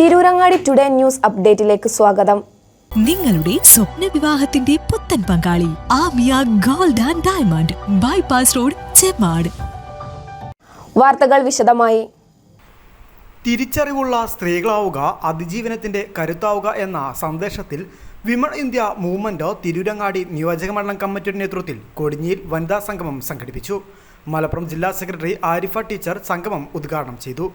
Tirurangadi today news അപ്ഡേറ്റിലേക്ക് സ്വാഗതം. നിങ്ങളുടെ സ്വപ്ന വിവാഹത്തിന്റെ പുത്തൻ പങ്കാളി Amiya gold and diamond bypass road Chemmad. വാർത്തകൾ വിശദമായി. തിരിച്ചറിവുള്ള സ്ത്രീകളാവുക അതിജീവനത്തിന്റെ കരുത്താവുക എന്ന സന്ദേശത്തിൽ വിമൺ ഇന്ത്യ മൂവ്മെന്റ് തിരൂരങ്ങാടി നിയോജകമണ്ഡലം കമ്മിറ്റിയുടെ നേതൃത്വത്തിൽ കൊടിഞ്ഞിയിൽ വനിതാ സംഗമം സംഘടിപ്പിച്ചു. മലപ്പുറം ജില്ലാ സെക്രട്ടറി ആരിഫ ടീച്ചർ സംഗമം ഉദ്ഘാടനം ചെയ്തു.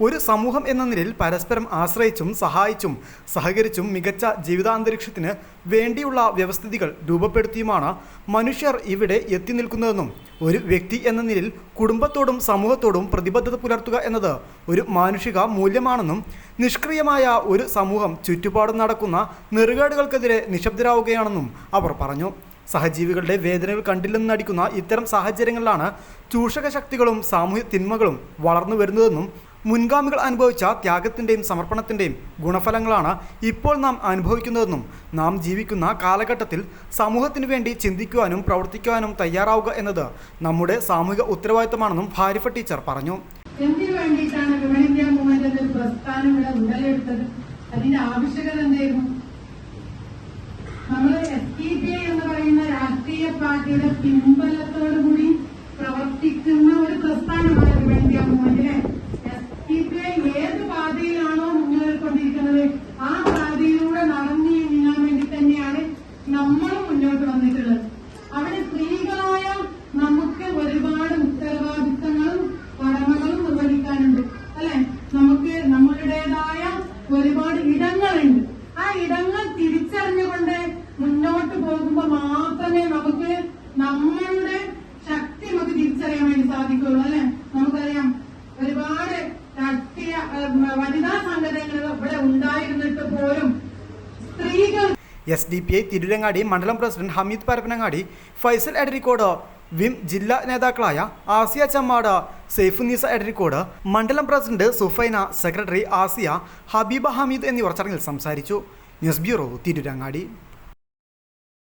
ഒരു സമൂഹം എന്ന നിലയിൽ പരസ്പരം ആശ്രയിച്ചും സഹായിച്ചും സഹകരിച്ചും മികച്ച ജീവിതാന്തരീക്ഷത്തിന് വേണ്ടിയുള്ള വ്യവസ്ഥിതികൾ രൂപപ്പെടുത്തിയുമാണ് മനുഷ്യർ ഇവിടെ എത്തി നിൽക്കുന്നതെന്നും ഒരു വ്യക്തി എന്ന നിലയിൽ കുടുംബത്തോടും സമൂഹത്തോടും പ്രതിബദ്ധത പുലർത്തുക എന്നത് ഒരു മാനുഷിക മൂല്യമാണെന്നും നിഷ്ക്രിയമായ ഒരു സമൂഹം ചുറ്റുപാടും നടക്കുന്ന നെറുകേടുകൾക്കെതിരെ നിശബ്ദരാവുകയാണെന്നും അവർ പറഞ്ഞു. സഹജീവികളുടെ വേദനകൾ കണ്ടില്ലെന്ന് നടിക്കുന്ന ഇത്തരം സാഹചര്യങ്ങളിലാണ് ചൂഷക ശക്തികളും സാമൂഹ്യ തിന്മകളും വളർന്നു വരുന്നതെന്നും മുൻഗാമികൾ അനുഭവിച്ച ത്യാഗത്തിന്റെയും സമർപ്പണത്തിന്റെയും ഗുണഫലങ്ങളാണ് ഇപ്പോൾ നാം അനുഭവിക്കുന്നതെന്നും നാം ജീവിക്കുന്ന കാലഘട്ടത്തിൽ സമൂഹത്തിനു വേണ്ടി ചിന്തിക്കുവാനും പ്രവർത്തിക്കുവാനും തയ്യാറാവുക എന്നത് നമ്മുടെ സാമൂഹിക ഉത്തരവാദിത്തമാണെന്നും ഭാരിഫ ടീച്ചർ പറഞ്ഞു. മൂവ്മെന്റ് പ്രസ്ഥാനം നമ്മൾ എസ് ടി പി ഐ എന്ന് പറയുന്ന രാഷ്ട്രീയ പാർട്ടിയുടെ പിൻബലത്തോടുകൂടി പ്രവർത്തിക്കുന്ന ഒരു പ്രസ്ഥാനമാണ് women India movement S D P I ഏത് പാതയിലാണോ മുന്നേറിക്കൊണ്ടിരിക്കുന്നത് ആ പാതയിലൂടെ നടന്നു നീങ്ങാൻ വേണ്ടി തന്നെയാണ് നമ്മളും മുന്നോട്ട് വന്നിട്ടുള്ളത് അവിടെ സ്ത്രീകളായ നമുക്ക് ഒരുപാട് ഉത്തരവാദിത്തങ്ങളും കടമകളും നിർവഹിക്കാനുണ്ട് അല്ലെ നമുക്ക് നമ്മളുടേതായ ഒരുപാട് ഇടങ്ങളുണ്ട്. ആ ഇടങ്ങൾ തിരിച്ചറിഞ്ഞുകൊണ്ട് മുന്നോട്ട് പോകുമ്പോൾ മാത്രമേ നമുക്ക് നമ്മളുടെ ശക്തി നമുക്ക് തിരിച്ചറിയാൻ വേണ്ടി സാധിക്കുള്ളൂ അല്ലെ? നമുക്കറിയാം ഒരുപാട് രാഷ്ട്രീയ വനിതാ സംഘടനകൾ ഇവിടെ ഉണ്ടായിരുന്നിട്ട് പോലും സ്ത്രീകൾ S D P I Tirurangadi മണ്ഡലം പ്രസിഡന്റ് ഹമീദ് പരപ്പനങ്ങാടി ഫൈസൽ എടരിക്കോട് വിം ജില്ലാ നേതാക്കളായ ആസിയ ചമ്മാട് സെയ്ഫുന്നീസ എഡരിക്കോട് മണ്ഡലം പ്രസിഡന്റ് സുഫൈന സെക്രട്ടറി ആസിയ ഹബീബ ഹമീദ് എന്നിവർ ചടങ്ങിൽ സംസാരിച്ചു. News bureau Tirurangadi.